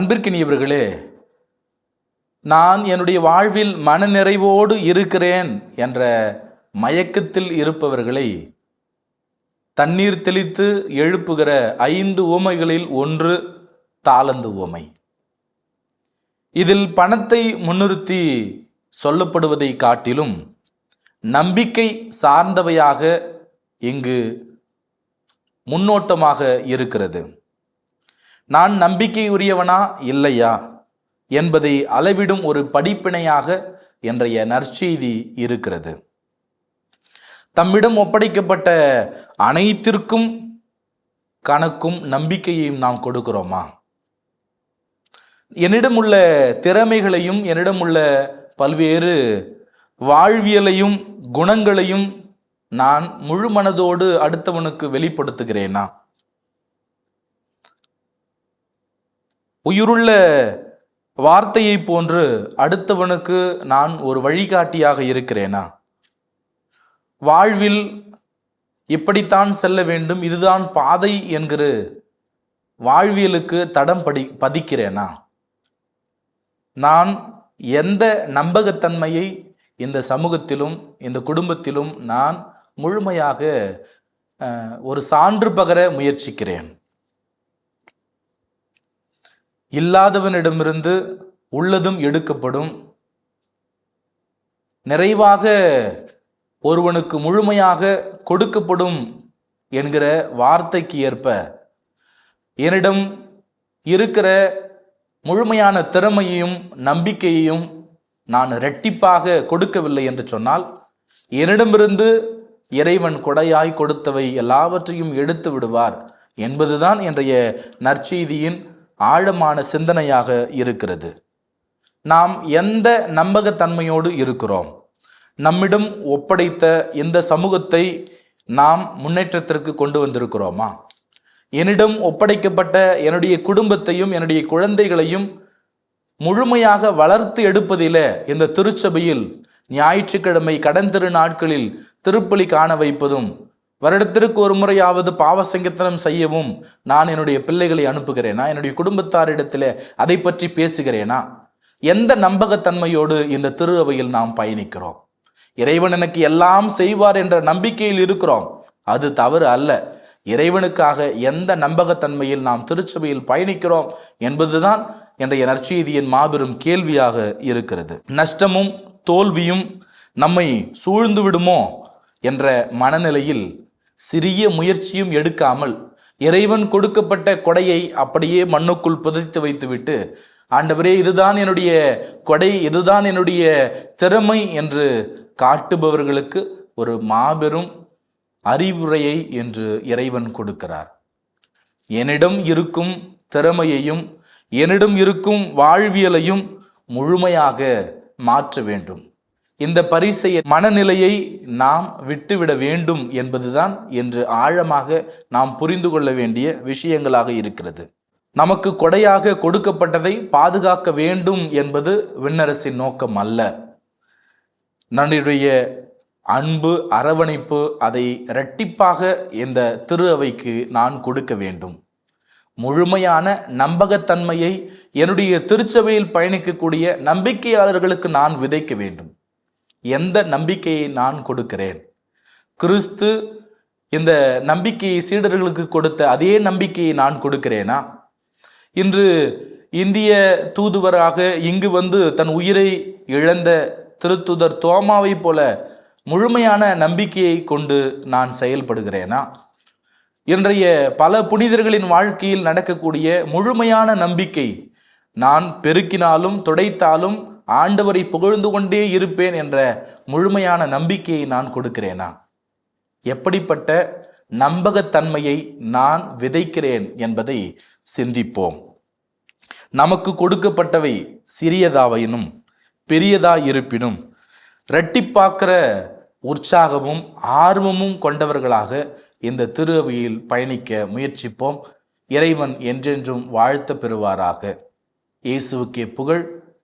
அன்பிற்கினியவர்களே நான் என்னுடைய வாழ்வில் மனநிறைவோடு இருக்கிறேன் என்ற மயக்கத்தில் இருப்பவர்களை தண்ணீர் தெளித்து எழுப்புகிற ஐந்து உவமைகளில் ஒன்று தாளந்து உவமை. இதில் பணத்தை முன்னிறுத்தி சொல்லப்படுவதை காட்டிலும் நம்பிக்கை சார்ந்தவையாக இங்கு முன்னோட்டமாக இருக்கிறது. நான் நம்பிக்கை உரியவனா இல்லையா என்பதை அளவிடும் ஒரு படிப்பினையாக என்றைய நற்செய்தி இருக்கிறது. தம்மிடம் ஒப்படைக்கப்பட்ட அனைத்திற்கும் கணக்கும் நம்பிக்கையையும் நாம் கொடுக்கிறோமா? என்னிடம் உள்ள திறமைகளையும் என்னிடம் உள்ள பல்வேறு வாழ்வியலையும் குணங்களையும் நான் முழு மனதோடு அடுத்தவனுக்கு வெளிப்படுத்துகிறேனா? உயிருள்ள வார்த்தையை போன்று அடுத்தவனுக்கு நான் ஒரு வழிகாட்டியாக இருக்கிறேனா? வாழ்வில் இப்படித்தான் செல்ல வேண்டும் இதுதான் பாதை என்கிற வாழ்வியலுக்கு தடம் படி பதிக்கிறேனா? நான் எந்த நம்பகத்தன்மையை இந்த சமூகத்திலும் இந்த குடும்பத்திலும் நான் முழுமையாக ஒரு சான்று பகர முயற்சிக்கிறேன். இல்லாதவனிடமிருந்து உள்ளதும் எடுக்கப்படும். நிறைவாக ஒருவனுக்கு முழுமையாக கொடுக்கப்படும் என்கிற வார்த்தைக்கு ஏற்ப என்னிடம் இருக்கிற முழுமையான திறமையையும் நம்பிக்கையையும் நான் இரட்டிப்பாக கொடுக்கவில்லை என்று சொன்னால் என்னிடமிருந்து இறைவன் கொடையாய் கொடுத்தவை எல்லாவற்றையும் எடுத்து விடுவார் என்பதுதான் இன்றைய நற்செய்தியின் ஆழமான சிந்தனையாக இருக்கிறது. நாம் எந்த நம்பகத்தன்மையோடு இருக்கிறோம்? நம்மிடம் ஒப்படைத்த இந்த சமூகத்தை நாம் முன்னேற்றத்திற்கு கொண்டு வந்திருக்கிறோமா? என்னிடம் ஒப்படைக்கப்பட்ட என்னுடைய குடும்பத்தையும் என்னுடைய குழந்தைகளையும் முழுமையாக வளர்த்து எடுப்பதில் இந்த திருச்சபையில் ஞாயிற்றுக்கிழமை கடன் திரு நாட்களில் திருப்பலி காண வைப்பதும் வருடத்திற்கு ஒரு முறையாவது பாவசங்கத்தனம் செய்யவும் நான் என்னுடைய பிள்ளைகளை அனுப்புகிறேனா? என்னுடைய குடும்பத்தாரிடத்தில் அதை பற்றி பேசுகிறேனா? எந்த நம்பகத்தன்மையோடு இந்த திரு அவையில் நாம் பயணிக்கிறோம்? இறைவன் எனக்கு எல்லாம் செய்வார் என்ற நம்பிக்கையில் இருக்கிறோம். அது தவறு அல்ல. இறைவனுக்காக எந்த நம்பகத்தன்மையில் நாம் திருச்சபையில் பயணிக்கிறோம் என்பதுதான் இன்றைய நற்செய்தியின் மாபெரும் கேள்வியாக இருக்கிறது. நஷ்டமும் தோல்வியும் நம்மை சூழ்ந்து விடுமோ என்ற மனநிலையில் சிறிய முயற்சியும் எடுக்காமல் இறைவன் கொடுக்கப்பட்ட கொடையை அப்படியே மண்ணுக்குள் புதைத்து வைத்துவிட்டு ஆண்டவரே இதுதான் என்னுடைய கொடை இதுதான் என்னுடைய திறமை என்று காட்டுபவர்களுக்கு ஒரு மாபெரும் அறிவுரையை என்று இறைவன் கொடுக்கிறார். என்னிடம் இருக்கும் திறமையையும் என்னிடம் இருக்கும் வாழ்வியலையும் முழுமையாக மாற்ற வேண்டும். இந்த பரிசைய மனநிலையை நாம் விட்டுவிட வேண்டும் என்பதுதான் என்று ஆழமாக நாம் புரிந்து கொள்ள வேண்டிய விஷயங்களாக இருக்கிறது. நமக்கு கொடையாக கொடுக்கப்பட்டதை பாதுகாக்க வேண்டும் என்பது விண்ணரசின் நோக்கம் அல்ல. நம்முடைய அன்பு அரவணைப்பு அதை இரட்டிப்பாக இந்த திரு அவைக்கு நான் கொடுக்க வேண்டும். முழுமையான நம்பகத்தன்மையை என்னுடைய திருச்சபையில் பயணிக்கக்கூடிய நம்பிக்கையாளர்களுக்கு நான் விதைக்க வேண்டும். எந்த நம்பிக்கையை நான் கொடுக்கிறேன்? கிறிஸ்து இந்த நம்பிக்கையை சீடர்களுக்கு கொடுத்த அதே நம்பிக்கையை நான் கொடுக்கிறேனா? இன்று இந்திய தூதுவராக இங்கு வந்து தன் உயிரை இழந்த திருத்துதர் தோமாவை போல முழுமையான நம்பிக்கையை கொண்டு நான் செயல்படுகிறேனா? இன்றைய பல புனிதர்களின் வாழ்க்கையில் நடக்கக்கூடிய முழுமையான நம்பிக்கை நான் பெருக்கினாலும் துடைத்தாலும் ஆண்டவரை புகழ்ந்து கொண்டே இருப்பேன் என்ற முழுமையான நம்பிக்கையை நான் கொடுக்கிறேனா? எப்படிப்பட்ட நம்பகத்தன்மையை நான் விதைக்கிறேன் என்பதை சிந்திப்போம். நமக்கு கொடுக்கப்பட்டவை சிறியதாவையினும் பெரியதா இருப்பினும் இரட்டிப்பாக்கிற உற்சாகமும் ஆர்வமும் கொண்டவர்களாக இந்த திருவையில் பயணிக்க முயற்சிப்போம். இறைவன் என்றென்றும் வாழ்த்த பெறுவாராக. இயேசுவுக்கே புகழ்.